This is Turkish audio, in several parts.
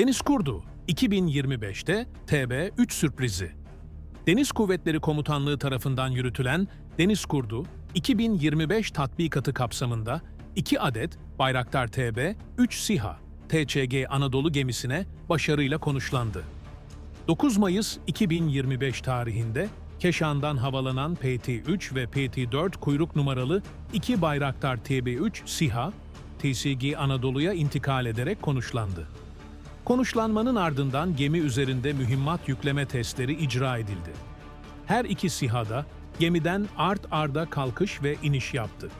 Deniz Kurdu 2025'te TB3 sürprizi. Deniz Kuvvetleri Komutanlığı tarafından yürütülen Deniz Kurdu 2025 tatbikatı kapsamında 2 adet Bayraktar TB 3 SİHA TÇG Anadolu gemisine başarıyla konuşlandı. 9 Mayıs 2025 tarihinde Keşan'dan havalanan PT-3 ve PT-4 kuyruk numaralı iki Bayraktar TB3 SİHA, TCG Anadolu'ya intikal ederek konuşlandı. Konuşlanmanın ardından gemi üzerinde mühimmat yükleme testleri icra edildi. Her iki SİHA'da gemiden art arda kalkış ve iniş yaptı.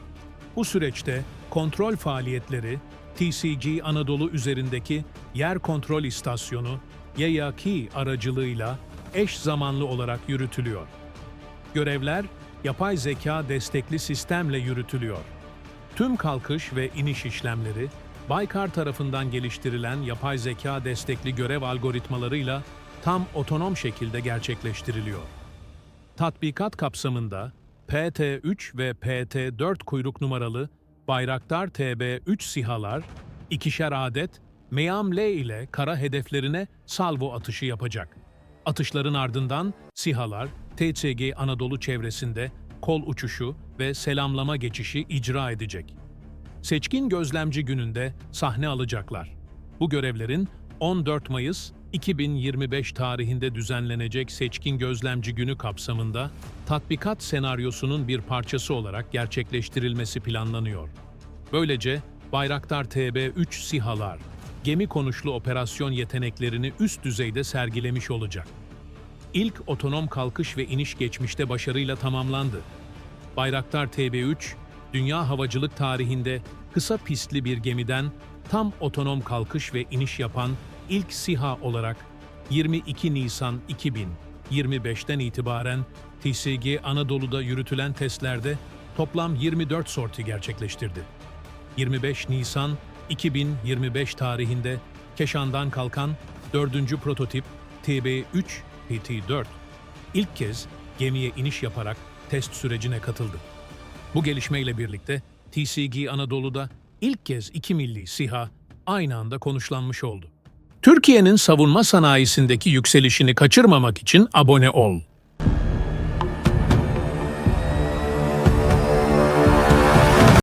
Bu süreçte kontrol faaliyetleri TCG Anadolu üzerindeki yer kontrol istasyonu YAK aracılığıyla eş zamanlı olarak yürütülüyor. Görevler yapay zeka destekli sistemle yürütülüyor. Tüm kalkış ve iniş işlemleri Baykar tarafından geliştirilen yapay zeka destekli görev algoritmalarıyla tam otonom şekilde gerçekleştiriliyor. Tatbikat kapsamında PT-3 ve PT-4 kuyruk numaralı Bayraktar TB3 SİHA'lar ikişer adet MEAM-L ile kara hedeflerine salvo atışı yapacak. Atışların ardından SİHA'lar TCG Anadolu çevresinde kol uçuşu ve selamlama geçişi icra edecek. Seçkin Gözlemci Günü'nde sahne alacaklar. Bu görevlerin 14 Mayıs 2025 tarihinde düzenlenecek Seçkin Gözlemci Günü kapsamında tatbikat senaryosunun bir parçası olarak gerçekleştirilmesi planlanıyor. Böylece Bayraktar TB3 SİHA'lar gemi konuşlu operasyon yeteneklerini üst düzeyde sergilemiş olacak. İlk otonom kalkış ve iniş geçmişte başarıyla tamamlandı. Bayraktar TB3, dünya havacılık tarihinde kısa pistli bir gemiden tam otonom kalkış ve iniş yapan ilk SİHA olarak 22 Nisan 2025'ten itibaren TCG Anadolu'da yürütülen testlerde toplam 24 sorti gerçekleştirdi. 25 Nisan 2025 tarihinde Keşan'dan kalkan 4. prototip TB3 PT4 ilk kez gemiye iniş yaparak test sürecine katıldı. Bu gelişmeyle birlikte TCG Anadolu'da ilk kez iki milli SİHA aynı anda konuşlanmış oldu. Türkiye'nin savunma sanayisindeki yükselişini kaçırmamak için abone ol.